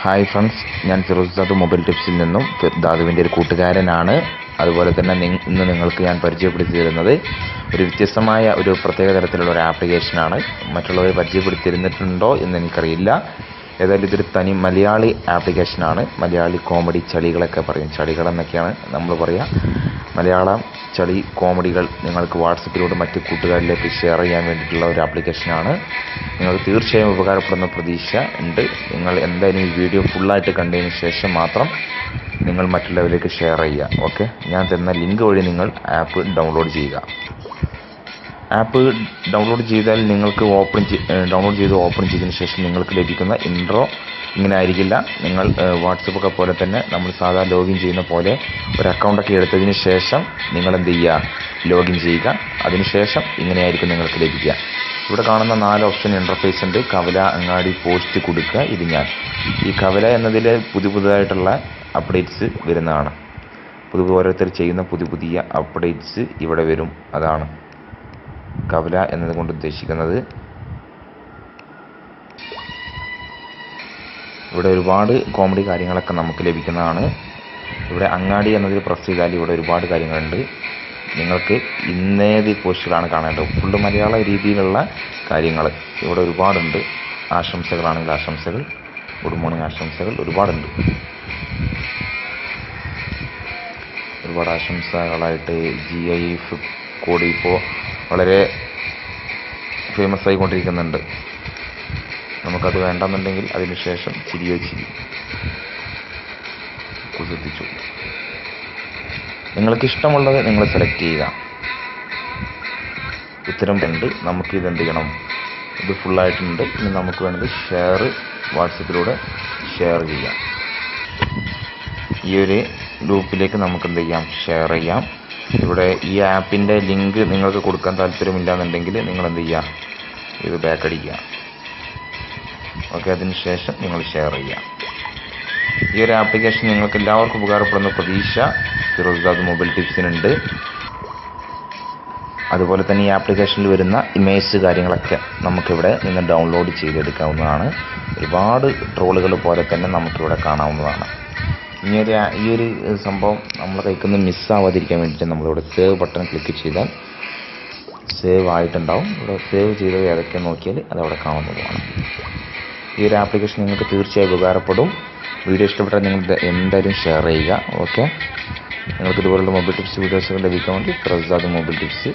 Hi friends ഞാൻ Firoz mobile ടിപ്സിൽ നിന്നും ദാദുവിന്റെ ഒരു കൂട്ടുകാരനാണ്. അതുപോലെ തന്നെ ഇന്ന് നിങ്ങൾക്ക് ഞാൻ പരിചയപ്പെടുത്തി തരുന്നത് ഒരു വ്യത്യസ്തമായ ഒരു പ്രത്യേക തരത്തിലുള്ള ഒരു ആപ്ലിക്കേഷനാണ് മറ്റുള്ളവർ പരിചയപ്പെടുത്തിയിരുന്നിട്ടുണ്ടോ എന്ന് എനിക്കറിയില്ല. ഏതായാലും ഇതൊരു തനി മലയാളി ആപ്ലിക്കേഷനാണ് മലയാളി കോമഡി ചളികളൊക്കെ പറയും. ചളികളെന്നൊക്കെയാണ് നമ്മൾ പറയുക മലയാളം ചളി കോമഡികൾ നിങ്ങൾക്ക് വാട്സപ്പിലൂടെ മറ്റ് കൂട്ടുകാരിലേക്ക് ഷെയർ ചെയ്യാൻ വേണ്ടിയിട്ടുള്ള ഒരു ആപ്ലിക്കേഷനാണ് നിങ്ങൾക്ക് തീർച്ചയായും ഉപകാരപ്പെടുന്ന പ്രതീക്ഷ ഉണ്ട്. നിങ്ങൾ എന്തായാലും ഈ വീഡിയോ ഫുള്ളായിട്ട് കണ്ടതിന് ശേഷം മാത്രം നിങ്ങൾ മറ്റുള്ളവരിലേക്ക് ഷെയർ ചെയ്യുക. ഓക്കെ ഞാൻ തന്ന ലിങ്ക് വഴി നിങ്ങൾ ആപ്പ് ഡൗൺലോഡ് ചെയ്യുക. ആപ്പ് ഡൗൺലോഡ് ചെയ്താൽ നിങ്ങൾക്ക് ഓപ്പൺ ഡൗൺലോഡ് ചെയ്ത് ഓപ്പൺ ചെയ്തതിന് ശേഷം നിങ്ങൾക്ക് ലഭിക്കുന്ന ഇൻട്രോ ഇങ്ങനെ ആയിരിക്കില്ല നിങ്ങൾ വാട്സപ്പൊക്കെ പോലെ തന്നെ നമ്മൾ സാധാരണ ലോഗിൻ ചെയ്യുന്ന പോലെ ഒരു അക്കൗണ്ടൊക്കെ എടുത്തതിന് ശേഷം നിങ്ങൾ എന്ത് ചെയ്യുക? ലോഗിൻ ചെയ്യുക. അതിനുശേഷം ഇങ്ങനെയായിരിക്കും നിങ്ങൾക്ക് ലഭിക്കുക. ഇവിടെ കാണുന്ന നാല് ഓപ്ഷൻ ഇന്റർഫേസ് ഉണ്ട്. കവല അങ്ങാടി പോസ്റ്റ് കൊടുക്കുക. ഇത് ഞാൻ. ഈ കവല എന്നതിൽ പുതിയ പുതുതായിട്ടുള്ള അപ്ഡേറ്റ്സ് വരുന്നതാണ്. പുതു ഓരോരുത്തർ ചെയ്യുന്ന പുതിയ പുതിയ അപ്ഡേറ്റ്സ് ഇവിടെ വരും. അതാണ് കവല എന്നതുകൊണ്ട് ഉദ്ദേശിക്കുന്നത്. ഇവിടെ ഒരുപാട് കോമഡി കാര്യങ്ങളൊക്കെ നമുക്ക് ലഭിക്കുന്നതാണ്. ഇവിടെ അങ്ങാടി എന്നതിൽ പ്രസ് ചെയ്താൽ ഇവിടെ ഒരുപാട് കാര്യങ്ങളുണ്ട്. നിങ്ങൾക്ക് ഇന്നേത് പോസ്റ്റുകളാണ് കാണേണ്ടത്. ഫുള്ള് മലയാള രീതിയിലുള്ള കാര്യങ്ങൾ ഇവിടെ ഒരുപാടുണ്ട്. ആശംസകളാണെങ്കിൽ ആശംസകൾ ഗുഡ് മോർണിംഗ് ആശംസകൾ ഒരുപാടുണ്ട്. ഒരുപാട് ആശംസകളായിട്ട് ജി ഐ എഫ് കോഡ് ഇപ്പോൾ വളരെ ഫേമസ് ആയിക്കൊണ്ടിരിക്കുന്നുണ്ട്. നമുക്കത് വേണ്ടെന്നുണ്ടെങ്കിൽ അതിന് ശേഷം ചിരിയോ ചിരി കുസൃതിച്ചു. നിങ്ങൾക്ക് ഇഷ്ടമുള്ളത് നിങ്ങൾ സെലക്ട് ചെയ്യുക. ഉത്തരം രണ്ട് നമുക്ക് ഇത് എന്ത് ചെയ്യണം? ഇത് ഫുള്ളായിട്ടുണ്ട് ഇനി നമുക്ക് വേണ്ടത് ഷെയർ വാട്സപ്പിലൂടെ ഷെയർ ചെയ്യാം. ഈ ഒരു ഗ്രൂപ്പിലേക്ക് നമുക്ക് എന്ത് ചെയ്യാം? ഷെയർ ചെയ്യാം. ഇവിടെ ഈ ആപ്പിന്റെ ലിങ്ക് നിങ്ങൾക്ക് കൊടുക്കാൻ താല്പര്യമില്ല എന്നുണ്ടെങ്കിൽ നിങ്ങൾ എന്ത് ചെയ്യുക? ഇത് ബാക്ക് അടിക്കുക. ഓക്കെ അതിന് ശേഷം നിങ്ങൾ ഷെയർ ചെയ്യാം. ഈ ഒരു ആപ്ലിക്കേഷൻ നിങ്ങൾക്ക് എല്ലാവർക്കും ഉപകാരപ്പെടുന്ന പ്രതീക്ഷ ഫിറോസ്ദാദ് മൊബൈൽ ടിപ്സിനുണ്ട് അതുപോലെ തന്നെ ഈ ആപ്ലിക്കേഷനിൽ വരുന്ന ഇമേജ് കാര്യങ്ങളൊക്കെ നമുക്കിവിടെ നിന്ന് ഡൗൺലോഡ് ചെയ്തെടുക്കാവുന്നതാണ്. ഒരുപാട് ട്രോളുകൾ പോലെ തന്നെ നമുക്കിവിടെ കാണാവുന്നതാണ്. ഇനിയൊരു ഈ ഒരു സംഭവം നമ്മളെ കൈക്ക് നിന്ന് മിസ്സാവാതിരിക്കാൻ വേണ്ടിയിട്ട് നമ്മളിവിടെ സേവ് ബട്ടൺ ക്ലിക്ക് ചെയ്താൽ സേവ് ആയിട്ടുണ്ടാവും. ഇവിടെ സേവ് ചെയ്തത് ഏതൊക്കെ നോക്കിയാൽ അതവിടെ കാണുന്നതുമാണ്. ഈ ഒരു ആപ്ലിക്കേഷൻ നിങ്ങൾക്ക് തീർച്ചയായും ഉപകാരപ്പെടും. വീഡിയോ ഇഷ്ടപ്പെട്ടാൽ നിങ്ങൾ എന്തായാലും ഷെയർ ചെയ്യുക ഓക്കെ നിങ്ങൾക്ക് ഇതുപോലുള്ള മൊബൈൽ ടിപ്സ് വീഡിയോസുകൾ ലഭിക്കാൻ വേണ്ടി Prasad mobile tips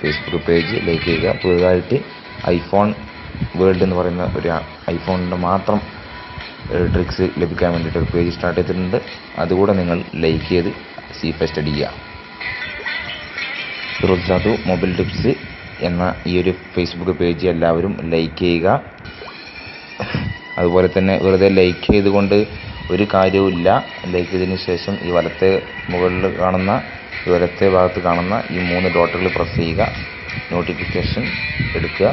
Facebook page like ചെയ്യുക. പുതുതായിട്ട് ഐഫോൺ വേൾഡ് എന്ന് പറയുന്ന ഒരു ഐഫോണിന്റെ മാത്രം ട്രിക്സ് ലഭിക്കാൻ വേണ്ടിയിട്ട് ഒരു പേജ് സ്റ്റാർട്ട് ചെയ്തിട്ടുണ്ട്. അതുകൂടെ നിങ്ങൾ ലൈക്ക് ചെയ്ത് സി ഫസ്റ്റ് സ്റ്റഡി ചെയ്യുക. മൊബൈൽ ടിപ്സ് എന്ന ഈ ഒരു ഫേസ്ബുക്ക് പേജ് എല്ലാവരും ലൈക്ക് ചെയ്യുക. അതുപോലെ തന്നെ വെറുതെ ലൈക്ക് ചെയ്തുകൊണ്ട് ഒരു കാര്യവുമില്ല ലൈക്ക് ചെയ്തതിന് ശേഷം ഈ വലത്തെ മുകളിൽ കാണുന്ന ഈ വലത്തെ ഭാഗത്ത് കാണുന്ന ഈ മൂന്ന് ഡോട്ടുകൾ പ്രസ് ചെയ്യുക. നോട്ടിഫിക്കേഷൻ എടുക്കുക.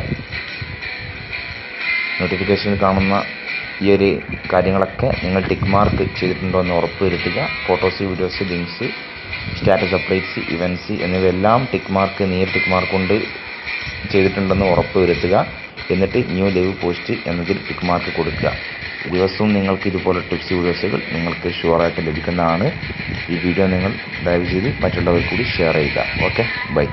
നോട്ടിഫിക്കേഷനിൽ കാണുന്ന ഈ ഒരു കാര്യങ്ങളൊക്കെ നിങ്ങൾ ടിക്ക് മാർക്ക് ചെയ്തിട്ടുണ്ടോ എന്ന് ഉറപ്പ് വരുത്തുക. Photos videos links status updates events എന്നിവയെല്ലാം ടിക്ക് മാർക്ക് നീർ ടിക്ക് മാർക്ക് കൊണ്ട് ചെയ്തിട്ടുണ്ടെന്ന് ഉറപ്പ് വരുത്തുക. എന്നിട്ട് ന്യൂ ലൈവ് പോസ്റ്റ് എന്നതിൽ ടിക്ക് മാർക്ക് കൊടുക്കുക. ദിവസവും നിങ്ങൾക്ക് ഇതുപോലെ ടിപ്സ് വീഡിയോസുകൾ നിങ്ങൾക്ക് ഷുവറായിട്ട് ലഭിക്കുന്നതാണ്. ഈ വീഡിയോ നിങ്ങൾ ദയവ് ചെയ്ത് മറ്റുള്ളവർ കൂടി ഷെയർ ചെയ്യുക. Okay bye